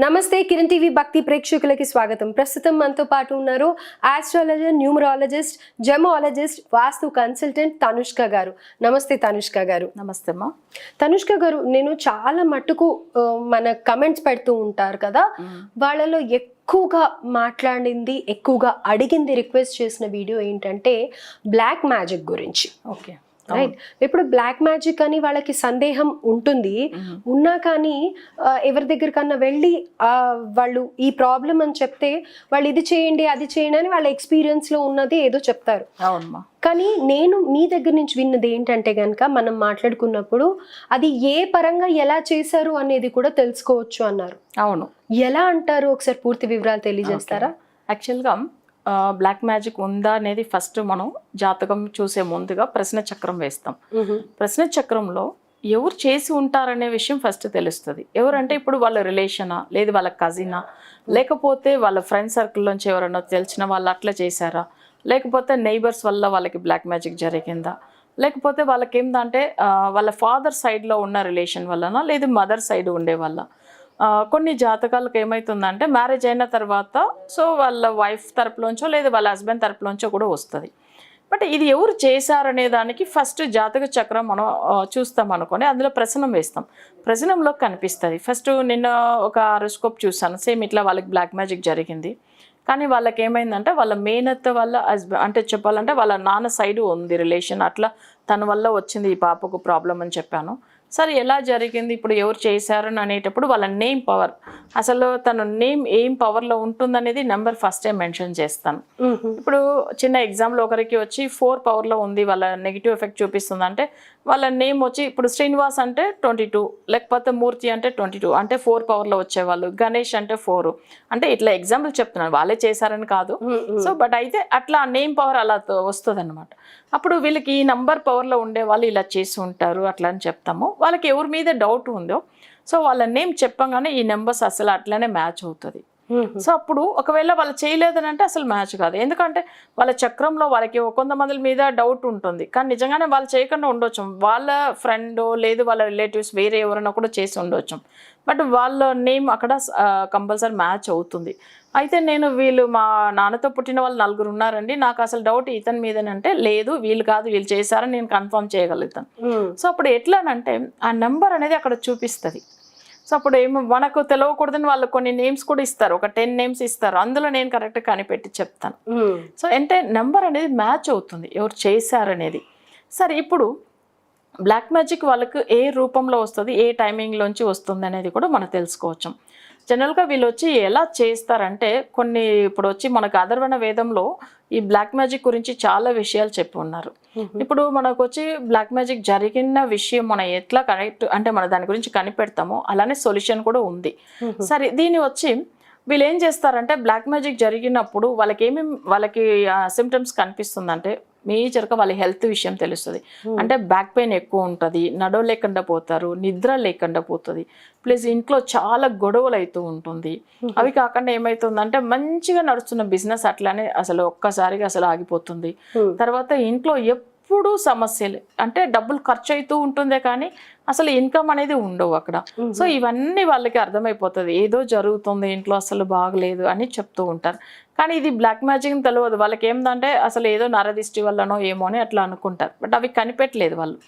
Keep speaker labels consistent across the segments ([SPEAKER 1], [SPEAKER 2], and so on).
[SPEAKER 1] నమస్తే కిరణ్ టీవీ భక్తి ప్రేక్షకులకి స్వాగతం. ప్రస్తుతం మనతో పాటు ఉన్నారు astrologer numerologist gemologist vastu consultant Tanushka గారు. నమస్తే తనుష్క గారు.
[SPEAKER 2] నమస్తే అమ్మా.
[SPEAKER 1] తనుష్క గారు నేను చాలా మట్టుకు మన కమెంట్స్ పెడుతూ ఉంటారు కదా వాళ్ళలో ఎక్కువగా మాట్లాడింది ఎక్కువగా అడిగింది రిక్వెస్ట్ చేసిన వీడియో ఏంటంటే బ్లాక్ మ్యాజిక్ గురించి.
[SPEAKER 2] ఓకే.
[SPEAKER 1] రైట్ ఇప్పుడు బ్లాక్ మ్యాజిక్ అని వాళ్ళకి సందేహం ఉంటుంది. ఉన్నా కానీ ఎవరి దగ్గరికన్నా వెళ్ళి వాళ్ళు ఈ ప్రాబ్లం అని చెప్తే వాళ్ళు ఇది చేయండి అది చేయండి అని వాళ్ళ experience లో ఉన్నది ఏదో చెప్తారు.
[SPEAKER 2] అవునమ్మా.
[SPEAKER 1] కానీ నేను మీ దగ్గర నుంచి విన్నది ఏంటంటే కనుక మనం మాట్లాడుకున్నప్పుడు అది ఏ పరంగా ఎలా చేశారు అనేది కూడా తెలుసుకోవచ్చు అన్నారు.
[SPEAKER 2] అవును.
[SPEAKER 1] ఎలా అంటారు? ఒకసారి పూర్తి వివరాలు తెలియజేస్తారా?
[SPEAKER 2] యాక్చువల్గా బ్లాక్ మ్యాజిక్ ఉందా అనేది ఫస్ట్ మనం జాతకం చూసే ముందుగా ప్రశ్న చక్రం వేస్తాం. ప్రశ్న చక్రంలో ఎవరు చేసి ఉంటారనే విషయం ఫస్ట్ తెలుస్తుంది. ఎవరంటే ఇప్పుడు వాళ్ళ రిలేషనా లేదు వాళ్ళ కజినా లేకపోతే వాళ్ళ ఫ్రెండ్ సర్కిల్లోంచి ఎవరైనా తెలిసిన వాళ్ళు అట్లా చేశారా? లేకపోతే నైబర్స్ వల్ల వాళ్ళకి బ్లాక్ మ్యాజిక్ జరిగిందా? లేకపోతే వాళ్ళకి ఏంటంటే వాళ్ళ ఫాదర్ సైడ్లో ఉన్న రిలేషన్ వలన లేదు మదర్ సైడ్ ఉండే వల్ల ఆ, కొన్ని జాతకాలకు ఏమవుతుందంటే మ్యారేజ్ అయిన తర్వాత సో వాళ్ళ వైఫ్ తరపులోంచో లేదా వాళ్ళ హస్బెండ్ తరపులోంచో కూడా వస్తుంది. బట్ ఇది ఎవరు చేశారనే దానికి ఫస్ట్ జాతక చక్రం మనం చూస్తాం అనుకొని అందులో ప్రసనం వేస్తాం. ప్రసనంలో కనిపిస్తుంది. ఫస్ట్ నిన్న ఒక అరోస్కోప్ చూసాను సేమ్ ఇట్లా వాళ్ళకి బ్లాక్ మ్యాజిక్ జరిగింది. కానీ వాళ్ళకి ఏమైందంటే వాళ్ళ మేనత్త వాళ్ళ హస్బెండ్ అంటే చెప్పాలంటే వాళ్ళ నాన్న సైడ్ ఉంది రిలేషన్ అట్లా తన వల్ల వచ్చింది ఈ పాపకు ప్రాబ్లం అని చెప్పాను. సరే ఎలా జరిగింది? ఇప్పుడు ఎవరు చేశారని అనేటప్పుడు వాళ్ళ నేమ్ పవర్ అసలు తన నేమ్ ఏం పవర్లో ఉంటుందనేది నెంబర్ ఫస్టే మెన్షన్ చేస్తాను. ఇప్పుడు చిన్న ఎగ్జామ్లో ఒకరికి వచ్చి ఫోర్ పవర్లో ఉంది వాళ్ళ నెగిటివ్ ఎఫెక్ట్ చూపిస్తుంది అంటే వాళ్ళ నేమ్ వచ్చి ఇప్పుడు శ్రీనివాస్ అంటే ట్వంటీ టూ లేకపోతే మూర్తి అంటే ట్వంటీ టూ అంటే ఫోర్ పవర్లో వచ్చేవాళ్ళు. గణేష్ అంటే ఫోర్ అంటే ఇట్లా ఎగ్జాంపుల్ చెప్తున్నాను వాళ్ళే చేశారని కాదు. సో బట్ అయితే అట్లా నేమ్ పవర్ అలా వస్తుంది అనమాట అప్పుడు వీళ్ళకి ఈ నంబర్ పవర్లో ఉండే వాళ్ళు ఇలా చేసి ఉంటారు అట్లా అని చెప్తాము. వాళ్ళకి ఎవరి మీద డౌట్ ఉందో సో వాళ్ళ నేమ్ చెప్పగానే ఈ నెంబర్స్ అసలు అట్లనే మ్యాచ్ అవుతుంది. సో అప్పుడు ఒకవేళ వాళ్ళు చేయలేదని అంటే అసలు మ్యాచ్ కాదు. ఎందుకంటే వాళ్ళ చక్రంలో వాళ్ళకి కొంతమంది మీద డౌట్ ఉంటుంది. కానీ నిజంగానే వాళ్ళు చేయకుండా ఉండొచ్చు. వాళ్ళ ఫ్రెండ్ లేదు వాళ్ళ రిలేటివ్స్ వేరే ఎవరైనా కూడా చేసి ఉండొచ్చు. బట్ వాళ్ళ నేమ్ అక్కడ కంపల్సరీ మ్యాచ్ అవుతుంది. అయితే నేను వీళ్ళు మా నాన్నతో పుట్టిన వాళ్ళు నలుగురు ఉన్నారండి. నాకు అసలు డౌట్ ఇతని మీదనంటే లేదు వీళ్ళు కాదు వీళ్ళు చేశారని నేను కన్ఫర్మ్ చేయగలుగుతాను. సో అప్పుడు ఎట్లానంటే ఆ నెంబర్ అనేది అక్కడ చూపిస్తుంది. సో అప్పుడు ఏమో మనకు తెలియకూడదని వాళ్ళు కొన్ని నేమ్స్ కూడా ఇస్తారు. ఒక టెన్ నేమ్స్ ఇస్తారు. అందులో నేను కరెక్ట్ కనిపెట్టి చెప్తాను. సో అంటే నెంబర్ అనేది మ్యాచ్ అవుతుంది. ఎవరు చేశారనేది. సరే ఇప్పుడు బ్లాక్ మ్యాజిక్ వాళ్ళకు ఏ రూపంలో వస్తుంది ఏ టైమింగ్లోంచి వస్తుంది అనేది కూడా మనం తెలుసుకోవచ్చు. జనరల్గా వీళ్ళు వచ్చి ఎలా చేస్తారంటే కొన్ని ఇప్పుడు వచ్చి మనకు అధర్వణ వేదంలో ఈ బ్లాక్ మ్యాజిక్ గురించి చాలా విషయాలు చెప్పి ఉన్నారు. ఇప్పుడు మనకు వచ్చి బ్లాక్ మ్యాజిక్ జరిగిన విషయం మనం ఎట్లా కనెక్ట్ అంటే మన దాని గురించి కనిపెడతామో అలానే సొల్యూషన్ కూడా ఉంది. సరే దీని వచ్చి వీళ్ళు ఏం చేస్తారంటే బ్లాక్ మ్యాజిక్ జరిగినప్పుడు వాళ్ళకి ఏమేమి వాళ్ళకి సిమ్టమ్స్ కనిపిస్తుందంటే మేజర్గా వాళ్ళ హెల్త్ విషయం తెలుస్తుంది. అంటే బ్యాక్ పెయిన్ ఎక్కువ ఉంటుంది నడవ లేకుండా పోతారు నిద్ర లేకుండా పోతుంది. ప్లస్ ఇంట్లో చాలా గొడవలు అవుతూ ఉంటుంది అవి కాకుండా ఏమవుతుందంటే మంచిగా నడుస్తున్న బిజినెస్ అట్లానే అసలు ఒక్కసారిగా అసలు ఆగిపోతుంది. తర్వాత ఇంట్లో ఎప్పుడూ సమస్యలు. అంటే డబ్బులు ఖర్చు అవుతూ ఉంటుందే కానీ అసలు ఇన్కమ్ అనేది ఉండవు అక్కడ. సో ఇవన్నీ వాళ్ళకి అర్థమైపోతుంది. ఏదో జరుగుతుంది ఇంట్లో అసలు బాగలేదు అని చెప్తూ ఉంటారు. కానీ ఇది బ్లాక్ మ్యాజిక్ తెలియదు వాళ్ళకి ఏంటంటే అసలు ఏదో నరదిష్టి వల్లనో ఏమో అని అట్లా అనుకుంటారు. బట్ అవి కనిపెట్టలేదు వాళ్ళు.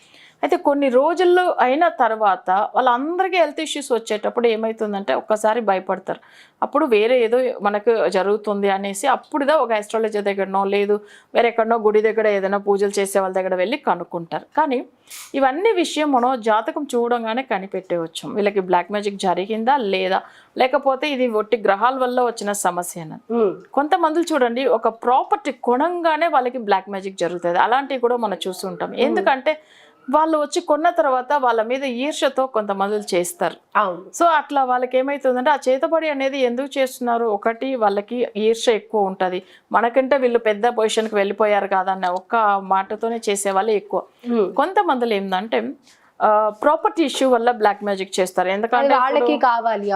[SPEAKER 2] అయితే కొన్ని రోజుల్లో అయిన తర్వాత వాళ్ళందరికీ హెల్త్ ఇష్యూస్ వచ్చేటప్పుడు ఏమవుతుందంటే ఒక్కసారి భయపడతారు. అప్పుడు వేరే ఏదో మనకు జరుగుతుంది అనేసి అప్పుడుదా ఒక ఆస్ట్రాలజీ దగ్గరనో లేదు వేరే ఎక్కడనో గుడి దగ్గర ఏదైనా పూజలు చేసే వాళ్ళ దగ్గర వెళ్ళి కనుక్కుంటారు. కానీ ఇవన్నీ విషయం మనం జాతకం చూడంగానే కనిపెట్టేవచ్చు వీళ్ళకి బ్లాక్ మ్యాజిక్ జరిగిందా లేదా? లేకపోతే ఇది ఒట్టి గ్రహాల వల్ల వచ్చిన సమస్యన? కొంతమంది చూడండి ఒక ప్రాపర్టీ కొనంగానే వాళ్ళకి బ్లాక్ మ్యాజిక్ జరుగుతుంది. అలాంటివి కూడా మనం చూస్తుంటాం. ఎందుకంటే వాళ్ళు వచ్చి కొన్న తర్వాత వాళ్ళ మీద ఈర్ష్యతో కొంతమంది చేస్తారు. సో అట్లా వాళ్ళకి ఏమవుతుందంటే ఆ చేతబడి అనేది ఎందుకు చేస్తున్నారు? ఒకటి వాళ్ళకి ఈర్ష్య ఎక్కువ ఉంటుంది. మనకంటే వీళ్ళు పెద్ద పొజిషన్కి వెళ్ళిపోయారు కాదన్న ఒక్క మాటతోనే చేసే వాళ్ళు ఎక్కువ కొంతమందిలో ఏంటంటే ప్రాపర్టీ ఇష్యూ వల్ల బ్లాక్ మ్యాజిక్ చేస్తారు. ఎందుకంటే
[SPEAKER 1] వాళ్ళకి కావాలి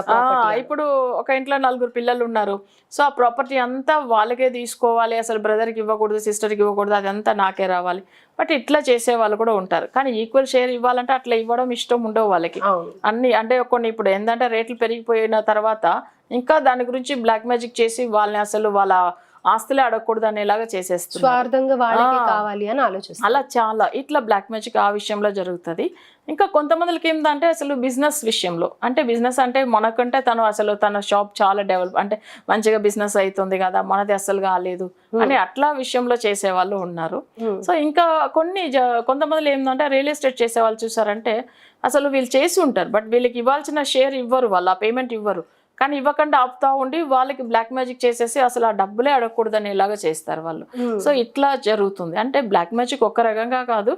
[SPEAKER 2] ఇప్పుడు ఒక ఇంట్లో నలుగురు పిల్లలు ఉన్నారు. సో ఆ ప్రాపర్టీ అంతా వాళ్ళకే తీసుకోవాలి. అసలు బ్రదర్కి ఇవ్వకూడదు సిస్టర్కి ఇవ్వకూడదు అదంతా నాకే రావాలి. బట్ ఇట్లా చేసే వాళ్ళు కూడా ఉంటారు. కానీ ఈక్వల్ షేర్ ఇవ్వాలంటే అట్లా ఇవ్వడం ఇష్టం ఉండవు వాళ్ళకి. అన్ని అంటే కొన్ని ఇప్పుడు ఏంటంటే రేట్లు పెరిగిపోయిన తర్వాత ఇంకా దాని గురించి బ్లాక్ మ్యాజిక్ చేసి వాళ్ళని అసలు వాళ్ళ ఆస్తులే అడగకూడదు అనేలాగా చేసేస్తున్నారు.
[SPEAKER 1] స్వార్థంగా వాళ్ళకి. కావాలి అని ఆలోచిస్తారు
[SPEAKER 2] అలా చాలా ఇట్లా బ్లాక్ మ్యాజిక్ ఆ విషయంలో జరుగుతుంది. ఇంకా కొంతమందికి ఏంటంటే అసలు బిజినెస్ విషయంలో అంటే బిజినెస్ అంటే మనకంటే తను అసలు తన షాప్ చాలా డెవలప్ అంటే మంచిగా బిజినెస్ అవుతుంది కదా మనది అసలు కాలేదు అని అట్లా విషయంలో చేసే వాళ్ళు ఉన్నారు. సో ఇంకా కొన్ని కొంతమంది ఏంటంటే రియల్ ఎస్టేట్ చేసే వాళ్ళు చూసారంటే అసలు వీళ్ళు చేసి ఉంటారు బట్ వీళ్ళకి ఇవ్వాల్సిన షేర్ ఇవ్వరు వాళ్ళు ఆ పేమెంట్ ఇవ్వరు. కానీ ఇవ్వకుండా ఆపుతా ఉండి వాళ్ళకి బ్లాక్ మ్యాజిక్ చేసేసి అసలు ఆ డబ్బులే అడగకూడదు అనేలాగా చేస్తారు వాళ్ళు.
[SPEAKER 1] Hmm.
[SPEAKER 2] సో ఇట్లా జరుగుతుంది. అంటే బ్లాక్ మ్యాజిక్ ఒక్క రకంగా కాదు.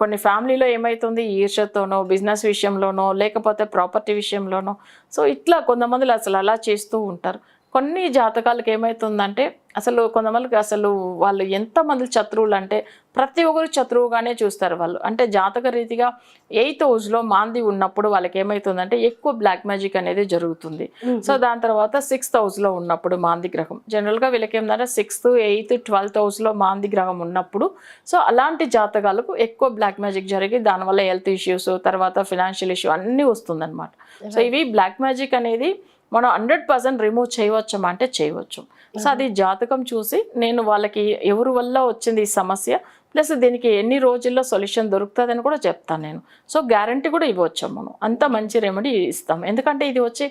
[SPEAKER 2] కొన్ని ఫ్యామిలీలో ఏమవుతుంది ఈర్షతోనో బిజినెస్ విషయంలోనో లేకపోతే ప్రాపర్టీ విషయంలోనో. సో ఇట్లా కొంతమంది అసలు అలా చేస్తూ ఉంటారు. కొన్ని జాతకాలకు ఏమవుతుందంటే అసలు కొంతమందికి అసలు వాళ్ళు ఎంతమంది శత్రువులు అంటే ప్రతి ఒక్కరు శత్రువుగానే చూస్తారు వాళ్ళు. అంటే జాతక రీతిగా ఎయిత్ హౌస్లో మాంది ఉన్నప్పుడు వాళ్ళకి ఏమవుతుందంటే ఎక్కువ బ్లాక్ మ్యాజిక్ అనేది జరుగుతుంది. సో దాని తర్వాత సిక్స్త్ హౌస్లో ఉన్నప్పుడు మాంది గ్రహం. జనరల్గా వీళ్ళకి ఏంటంటే సిక్స్త్ ఎయిత్ ట్వెల్త్ హౌస్లో మాంది గ్రహం ఉన్నప్పుడు సో అలాంటి జాతకాలకు ఎక్కువ బ్లాక్ మ్యాజిక్ జరిగి దానివల్ల హెల్త్ ఇష్యూస్ తర్వాత ఫినాన్షియల్ ఇష్యూ అన్నీ వస్తుందన్నమాట. సో ఇవి బ్లాక్ మ్యాజిక్ అనేది మనం హండ్రెడ్ పర్సెంట్ రిమూవ్ చేయవచ్చమా అంటే చేయవచ్చు. సో అది జాతకం చూసి నేను వాళ్ళకి ఎవరి వల్ల వచ్చింది ఈ సమస్య ప్లస్ దీనికి ఎన్ని రోజుల్లో సొల్యూషన్ దొరుకుతుందని కూడా చెప్తాను నేను. సో గ్యారంటీ కూడా ఇవ్వచ్చు మనం. అంత మంచి రెమెడీ ఇస్తాం. ఎందుకంటే ఇది వచ్చి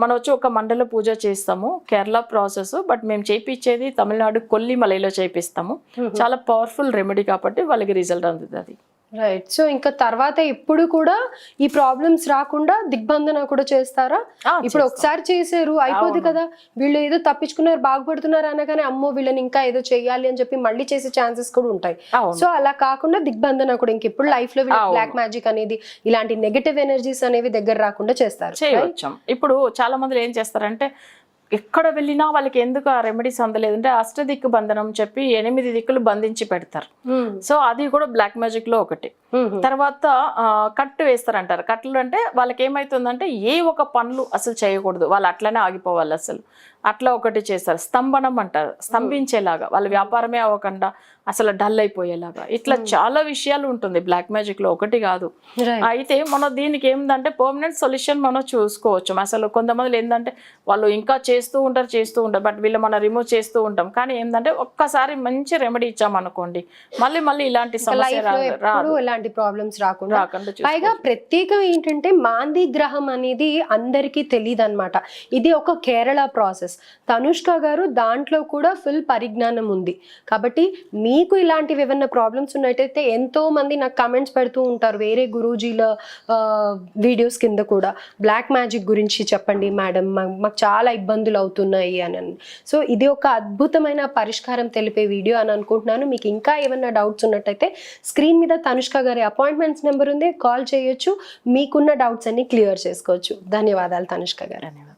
[SPEAKER 2] మనం వచ్చి ఒక మండల పూజ చేస్తాము కేరళ ప్రాసెస్ బట్ మేము చేయించేది తమిళనాడు కొల్లిమలైలో చేపిస్తాము. చాలా పవర్ఫుల్ రెమెడీ కాబట్టి వాళ్ళకి రిజల్ట్ అందుతుంది
[SPEAKER 1] రైట్ సో ఇంకా తర్వాత ఎప్పుడు కూడా ఈ ప్రాబ్లమ్స్ రాకుండా దిగ్బంధన కూడా చేస్తారా? ఇప్పుడు ఒకసారి చేశారు అయిపోద్ది కదా? వీళ్ళు ఏదో తప్పించుకున్నారు బాగుపడుతున్నారు అనగానే అమ్మో వీళ్ళని ఇంకా ఏదో చెయ్యాలి అని చెప్పి మళ్ళీ చేసే ఛాన్సెస్ కూడా ఉంటాయి. సో అలా కాకుండా దిగ్బంధన కూడా ఇంకెప్పుడు
[SPEAKER 2] లైఫ్లో.
[SPEAKER 1] బ్లాక్ మ్యాజిక్ అనేది ఇలాంటి నెగటివ్ ఎనర్జీస్ అనేవి దగ్గర రాకుండా చేస్తారు.
[SPEAKER 2] ఇప్పుడు చాలా మంది ఏం చేస్తారంటే ఎక్కడ వెళ్ళినా వాళ్ళకి ఎందుకు ఆ రెమెడీస్ అందలేదు అంటే అష్టదిక్కు బంధనం చెప్పి ఎనిమిది దిక్కులు బంధించి పెడతారు. సో అది కూడా బ్లాక్ మ్యాజిక్లో ఒకటి. తర్వాత కట్టు వేస్తారంటారు. కట్లు అంటే వాళ్ళకి ఏమైతుందంటే ఏ ఒక పనులు అసలు చేయకూడదు. వాళ్ళు అట్లనే ఆగిపోవాలి అసలు. అట్లా ఒకటి చేస్తారు. స్తంభనం అంటారు. స్తంభించేలాగా. వాళ్ళ వ్యాపారమే అవ్వకుండా అసలు డల్ అయిపోయేలాగా. ఇట్లా చాలా విషయాలు ఉంటుంది. బ్లాక్ మ్యాజిక్లో ఒకటి కాదు. అయితే మనం దీనికి ఏంటంటే పర్మనెంట్ సొల్యూషన్ మనం చూసుకోవచ్చు. అసలు కొంతమంది ఏంటంటే వాళ్ళు ఇంకా చేస్తూ ఉంటారు చేస్తూ ఉంటారు బట్ వీళ్ళు మనం రిమూవ్ చేస్తూ ఉంటాం. కానీ ఏంటంటే ఒక్కసారి మంచి రెమెడీ ఇచ్చామనుకోండి మళ్ళీ మళ్ళీ ఇలాంటి సమస్య
[SPEAKER 1] ఇలాంటి ప్రాబ్లమ్స్ రాకుండా
[SPEAKER 2] రాకుండా
[SPEAKER 1] పైగా. ప్రత్యేకం ఏంటంటే మాంది గ్రహం అనేది అందరికీ తెలియదు అనమాట ఇది ఒక కేరళ ప్రాసెస్. తనుష్క గారు దాంట్లో కూడా ఫుల్ పరిజ్ఞానం ఉంది. కాబట్టి మీకు ఇలాంటివి ఏమైనా ప్రాబ్లమ్స్ ఉన్నట్టయితే ఎంతో మంది నాకు కమెంట్స్ పెడుతూ ఉంటారు వేరే గురూజీల వీడియోస్ కింద కూడా. బ్లాక్ మ్యాజిక్ గురించి చెప్పండి మేడం మాకు చాలా ఇబ్బందులు అవుతున్నాయి అని సో ఇది ఒక అద్భుతమైన పరిష్కారం తెలిపే వీడియో అని అనుకుంటున్నాను. మీకు ఇంకా ఏమైనా డౌట్స్ ఉన్నట్టయితే స్క్రీన్ మీద తనుష్క గారి అపాయింట్మెంట్స్ నెంబర్ ఉంది. కాల్ చేయొచ్చు. మీకున్న డౌట్స్ అన్ని క్లియర్ చేసుకోవచ్చు. ధన్యవాదాలు తనుష్క గారు.
[SPEAKER 2] ధన్యవాదాలు.